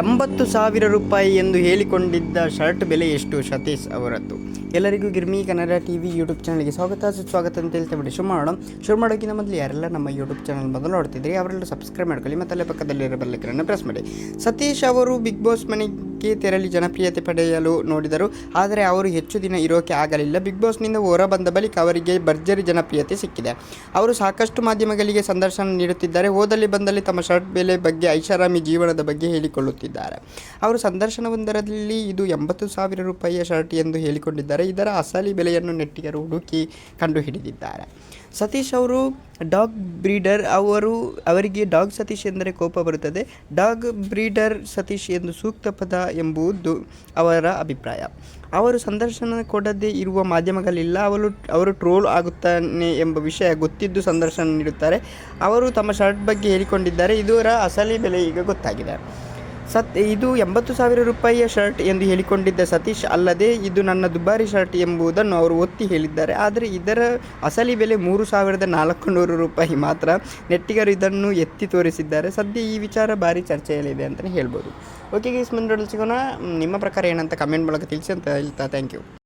ಎಂಬತ್ತು ಸಾವಿರ ರೂಪಾಯಿ ಎಂದು ಹೇಳಿಕೊಂಡಿದ್ದ ಶರ್ಟ್ ಬೆಲೆ ಎಷ್ಟು? ಸತೀಶ್ ಅವರದ್ದು. ಎಲ್ಲರಿಗೂ Girmi Kannada T V YouTube ಚಾನಲ್ಗೆ ಸ್ವಾಗತ. ಸುಸ್ವಾಗತ ಅಂತ ಹೇಳ್ತಾ ಬಿಡಿ. ಶುರು ಮಾಡೋಣ. ಶುರು ಮಾಡೋಕ್ಕಿಂತ ಮೊದಲು ಯಾರೆಲ್ಲ ನಮ್ಮ ಯೂಟ್ಯೂಬ್ ಚಾನಲ್ ಮೊದಲು ನೋಡ್ತಿದ್ರಿ ಅವರೆಲ್ಲ ಸಬ್ಸ್ಕ್ರೈಬ್ ಮಾಡ್ಕೊಳ್ಳಿ ಮತ್ತು ಅಲ್ಲೇ ಪಕ್ಕದಲ್ಲಿರೋ ಬೆಲ್ಲೈಕನ್ನು ಪ್ರೆಸ್ ಮಾಡಿ. ಸತೀಶ್ ಅವರು ಬಿಗ್ ಬಾಸ್ ಮನೆಗೆ ತೆರಳಿ ಜನಪ್ರಿಯತೆ ಪಡೆಯಲು ನೋಡಿದರು. ಆದರೆ ಅವರು ಹೆಚ್ಚು ದಿನ ಇರೋಕೆ ಆಗಲಿಲ್ಲ. ಬಿಗ್ ಬಾಸ್ನಿಂದ ಹೊರ ಬಂದ ಬಳಿಕ ಅವರಿಗೆ ಭರ್ಜರಿ ಜನಪ್ರಿಯತೆ ಸಿಕ್ಕಿದೆ. ಅವರು ಸಾಕಷ್ಟು ಮಾಧ್ಯಮಗಳಿಗೆ ಸಂದರ್ಶನ ನೀಡುತ್ತಿದ್ದಾರೆ. ಹೋದಲ್ಲಿ ಬಂದಲ್ಲಿ ತಮ್ಮ ಶರ್ಟ್ ಬೆಲೆ ಬಗ್ಗೆ ಐಷಾರಾಮಿ ಜೀವನದ ಬಗ್ಗೆ ಹೇಳಿಕೊಳ್ಳುತ್ತಿದ್ದಾರೆ. ಅವರು ಸಂದರ್ಶನವೊಂದರಲ್ಲಿ ಇದು ಎಂಬತ್ತು ಸಾವಿರ ರೂಪಾಯಿಯ ಶರ್ಟ್ ಎಂದು ಹೇಳಿಕೊಂಡಿದ್ದಾರೆ. ಇದರ ಅಸಲಿ ಬೆಲೆಯನ್ನು ನೆಟ್ಟಿಗರು ಹುಡುಕಿ ಕಂಡುಹಿಡಿದಿದ್ದಾರೆ. ಸತೀಶ್ ಅವರು ಡಾಗ್ ಬ್ರೀಡರ್, ಅವರು, ಅವರಿಗೆ ಡಾಗ್ ಸತೀಶ್ ಎಂದರೆ ಕೋಪ ಬರುತ್ತದೆ. ಡಾಗ್ ಬ್ರೀಡರ್ ಸತೀಶ್ ಎಂದು ಸೂಕ್ತ ಪದ ಎಂಬುದು ಅವರ ಅಭಿಪ್ರಾಯ. ಅವರು ಸಂದರ್ಶನ ಕೊಡದೇ ಇರುವ ಮಾಧ್ಯಮಗಳಿಲ್ಲ. ಅವರು ಅವರು ಟ್ರೋಲ್ ಆಗುತ್ತಾನೆ ಎಂಬ ವಿಷಯ ಗೊತ್ತಿದ್ದು ಸಂದರ್ಶನ ನೀಡುತ್ತಾರೆ. ಅವರು ತಮ್ಮ ಶರ್ಟ್ ಬಗ್ಗೆ ಹೇಳಿಕೊಂಡಿದ್ದಾರೆ. ಇದರ ಅಸಲಿ ಬೆಲೆ ಈಗ ಗೊತ್ತಾಗಿದೆ. ಸತ್, ಇದು ಎಂಬತ್ತು ಸಾವಿರ ರೂಪಾಯಿಯ ಶರ್ಟ್ ಎಂದು ಹೇಳಿಕೊಂಡಿದ್ದ ಸತೀಶ್ ಅಲ್ಲದೆ ಇದು ನನ್ನ ದುಬಾರಿ ಶರ್ಟ್ ಎಂಬುದನ್ನು ಅವರು ಒತ್ತಿ ಹೇಳಿದ್ದಾರೆ. ಆದರೆ ಇದರ ಅಸಲಿ ಬೆಲೆ ಮೂರು ಸಾವಿರದ ನಾಲ್ಕು ನೂರು ರೂಪಾಯಿ ಮಾತ್ರ. ನೆಟ್ಟಿಗರು ಇದನ್ನು ಎತ್ತಿ ತೋರಿಸಿದ್ದಾರೆ. ಸದ್ಯ ಈ ವಿಚಾರ ಭಾರಿ ಚರ್ಚೆಯಲ್ಲಿದೆ ಅಂತಲೇ ಹೇಳ್ಬೋದು. ಓಕೆ ಗೀಸ್ ಮುಂದೆ ಸಿಗೋಣ. ನಿಮ್ಮ ಪ್ರಕಾರ ಏನಂತ ಕಮೆಂಟ್ ಮೂಲಕ ತಿಳಿಸಿ ಅಂತ ಹೇಳ್ತಾ ಥ್ಯಾಂಕ್ ಯು